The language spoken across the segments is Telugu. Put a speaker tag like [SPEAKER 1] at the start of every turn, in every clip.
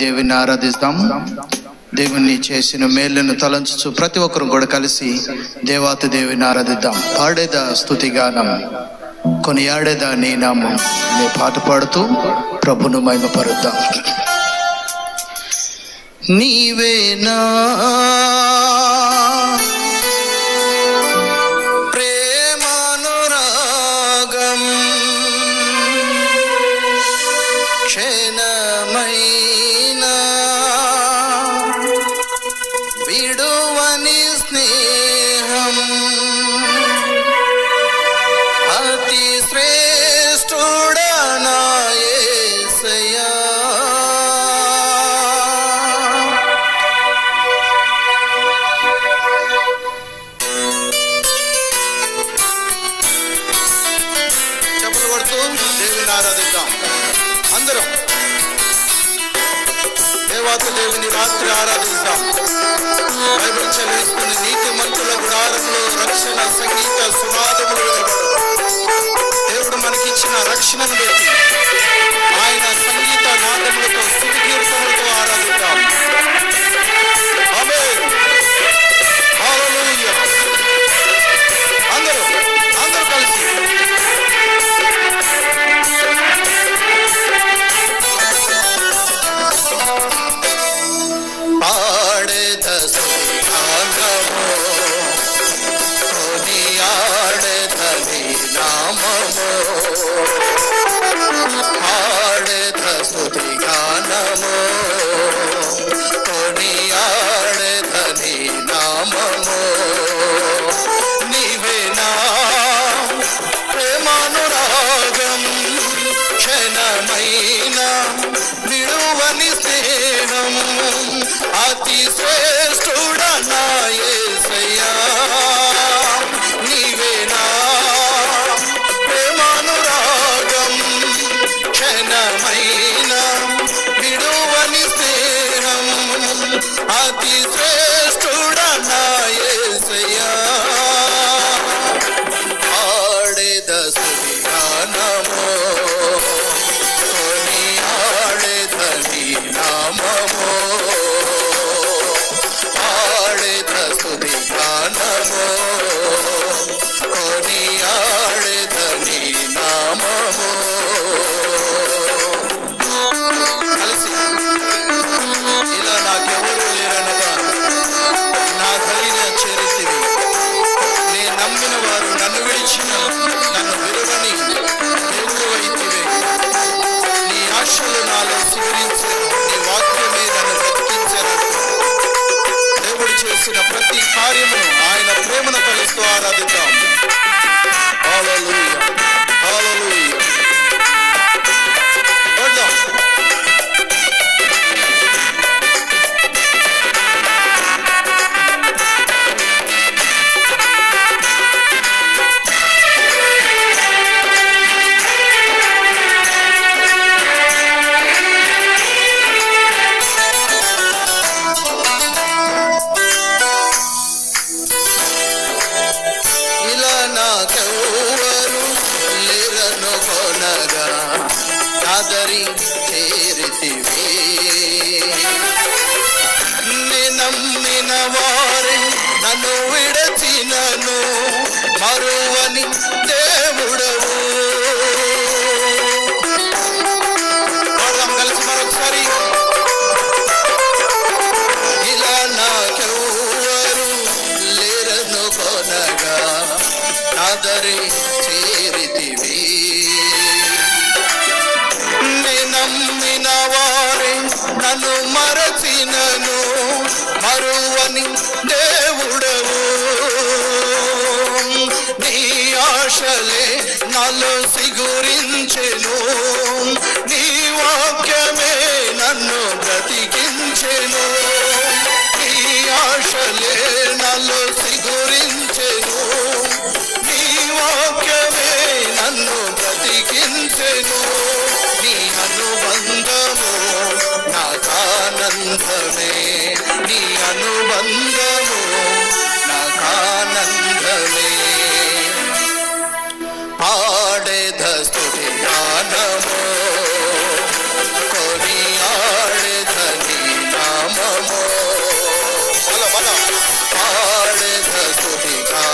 [SPEAKER 1] దేవుని ఆరాధిస్తాం దేవుని చేసిన మేళ్ళను తలంచు ప్రతి ఒక్కరు కూడా కలిసి దేవాతి దేవుని ఆరాధిద్దాం. పాడేదా స్థుతిగానం కొని కొనియాడేదా నీ నామం. అనే పాట పాడుతూ ప్రభును మహిమపరుద్దాం. నీవేనా చెప్పులు దేవుని ఆరాధిద్దాం. అందరం దేవాత దేవుని రాత్రి ఆరాధిద్దాం. బైబిల్ చదివిస్తున్న నీతి మంతుల గుడారంలో రక్షణ సంగీత సునాదములు దేవుడు మనకిచ్చిన రక్షణను పెట్టి ఆయన సంగీత నాట నామము పాడేద At least కార్యమును ఆయన ప్రేమను కలుస్తూ ఆరాధిద్దాం. నాదరి చేరితివి. నే నమ్మిన వారి నన్ను విడచినను మరువని దేవుడవు. పాడదాం కలిసి మరొకసారి. ఇలా లేరను కొనగా నాదరి నన్ను మరచినను మరువని దేవుడవు. నీ ఆశలే నలు సిగురించెను. నీ వాక్యమే నన్ను బ్రతికించెను. నీ ఆశలే నలు సంతోషమే నీ అనుబంధము నాకానందమే. పాడేద స్థుతి జ్ఞానము కొని ఆడేద నీ నామము. పాడేద స్థుతి జ్ఞానం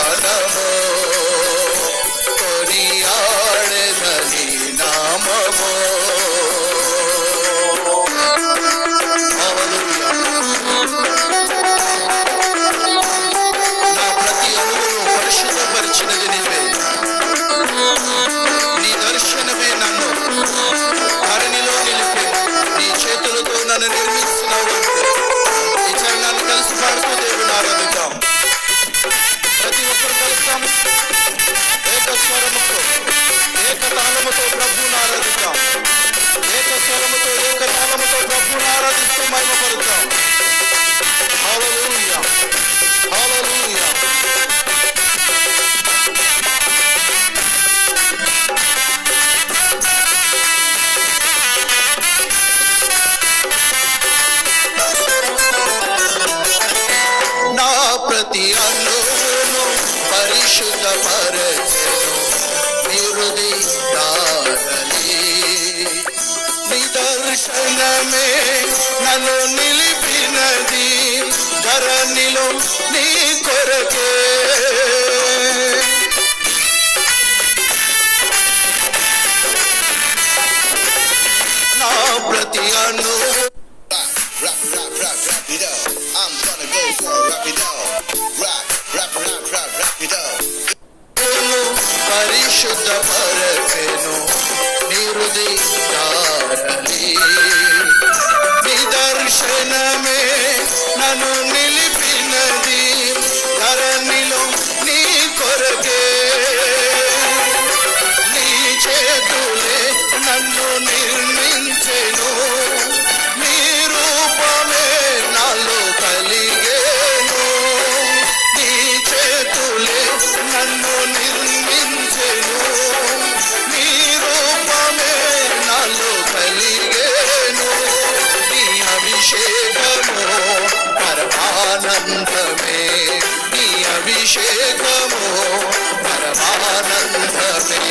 [SPEAKER 1] హృది దారలే నిదర్శనమే నన్ను నిలిపినది ధరణిలో నీ కొరకే. నా ప్రతి
[SPEAKER 2] అను
[SPEAKER 1] పరిశుద్ధ Oh. పరమానందమే నీ అభిషేకము పరమానందమే.